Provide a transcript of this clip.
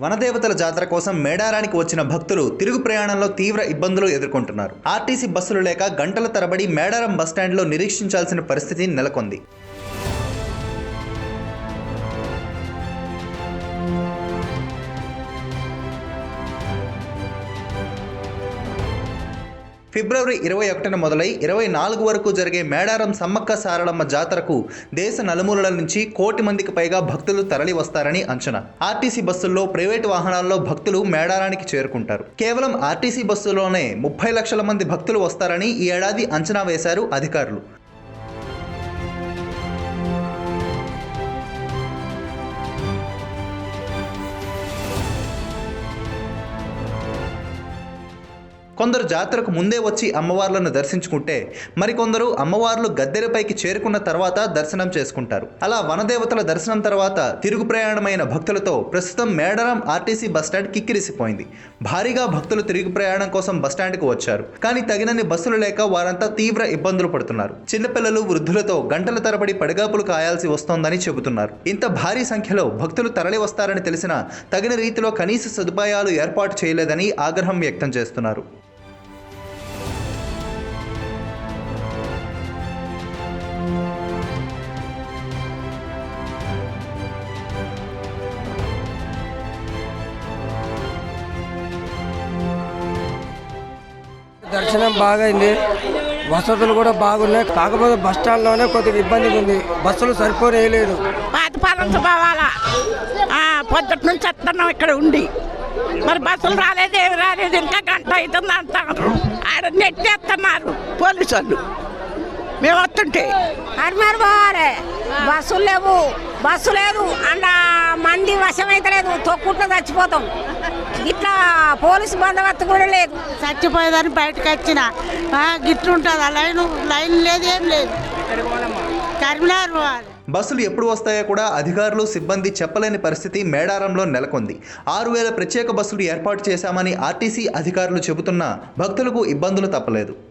వనదేవతల జాతర కోసం మేడారానికి వచ్చిన భక్తులు తిరుగు ప్రయాణంలో తీవ్ర ఇబ్బందులు ఎదుర్కొంటున్నారు. ఆర్టీసీ బస్సులు లేక గంటల తరబడి మేడారం బస్టాండ్లో నిరీక్షించాల్సిన పరిస్థితి నెలకొంది. ఫిబ్రవరి ఇరవై ఒకటిన మొదలై ఇరవై నాలుగు వరకు జరిగే మేడారం సమ్మక్క సారలమ్మ జాతరకు దేశ నలుమూలల నుంచి కోటి మందికి పైగా భక్తులు తరలి వస్తారని అంచనా. ఆర్టీసీ బస్సుల్లో ప్రైవేటు వాహనాల్లో భక్తులు మేడారానికి చేరుకుంటారు. కేవలం ఆర్టీసీ బస్సులోనే ముప్పై లక్షల మంది భక్తులు వస్తారని ఈ ఏడాది అంచనా వేశారు అధికారులు. కొందరు జాతరకు ముందే వచ్చి అమ్మవార్లను దర్శించుకుంటే మరికొందరు అమ్మవార్లు గద్దెలపైకి చేరుకున్న తర్వాత దర్శనం చేసుకుంటారు. అలా వనదేవతల దర్శనం తర్వాత తిరుగు ప్రయాణమైన భక్తులతో ప్రస్తుతం మేడారం ఆర్టీసీ బస్టాండ్ కిక్కిరిసిపోయింది. భారీగా భక్తులు తిరుగు ప్రయాణం కోసం బస్టాండ్కు వచ్చారు. కానీ తగినన్ని బస్సులు లేక వారంతా తీవ్ర ఇబ్బందులు పడుతున్నారు. చిన్నపిల్లలు వృద్ధులతో గంటల తరబడి పడిగాపులు కాయాల్సి వస్తోందని చెబుతున్నారు. ఇంత భారీ సంఖ్యలో భక్తులు తరలి వస్తారని తెలిసినా తగిన రీతిలో కనీస సదుపాయాలు ఏర్పాటు చేయలేదని ఆగ్రహం వ్యక్తం చేస్తున్నారు. దర్శనం బాగైంది. వసతులు కూడా బాగున్నాయి. కాకపోతే బస్ స్టాండ్లోనే కొద్దిగా ఇబ్బందిగా ఉంది. బస్సులు సరిపోలేదు పాతపాలెం పోవాలా? ఆ, పొద్దుటి నుంచి వస్తున్నాం ఇక్కడ ఉండి. మరి బస్సులు రాలేదు ఏమి రాలేదు. ఇంకా గంట అవుతుంది అంటారు. ఆడ నెట్టేస్తున్నారు పోలీసు వాళ్ళు మేము వస్తుంటే. అర్మర్ పోవాలి. బస్సులు లేవు. బస్సు లేదు అండ్ మంది వశం అయితే లేదు తొక్కుంటూ చచ్చిపోతాం. ఇట్లా పోలీసు బందోబస్తు కూడా లేదు. చచ్చిపోయేదాన్ని బయటకు వచ్చిన. ఆ, గిట్లు ఉంటుంది ఆ లైన్ లైన్ లేదు ఏం లేదు. కరీంనగర్ పోవాలి. బస్సులు ఎప్పుడు వస్తాయో కూడా అధికారులు సిబ్బంది చెప్పలేని పరిస్థితి మేడారంలో నెలకొంది. ఆరు వేల ప్రత్యేక బస్సులు ఏర్పాటు చేశామని ఆర్టీసీ అధికారులు చెబుతున్నా భక్తులకు ఇబ్బందులు తప్పలేదు.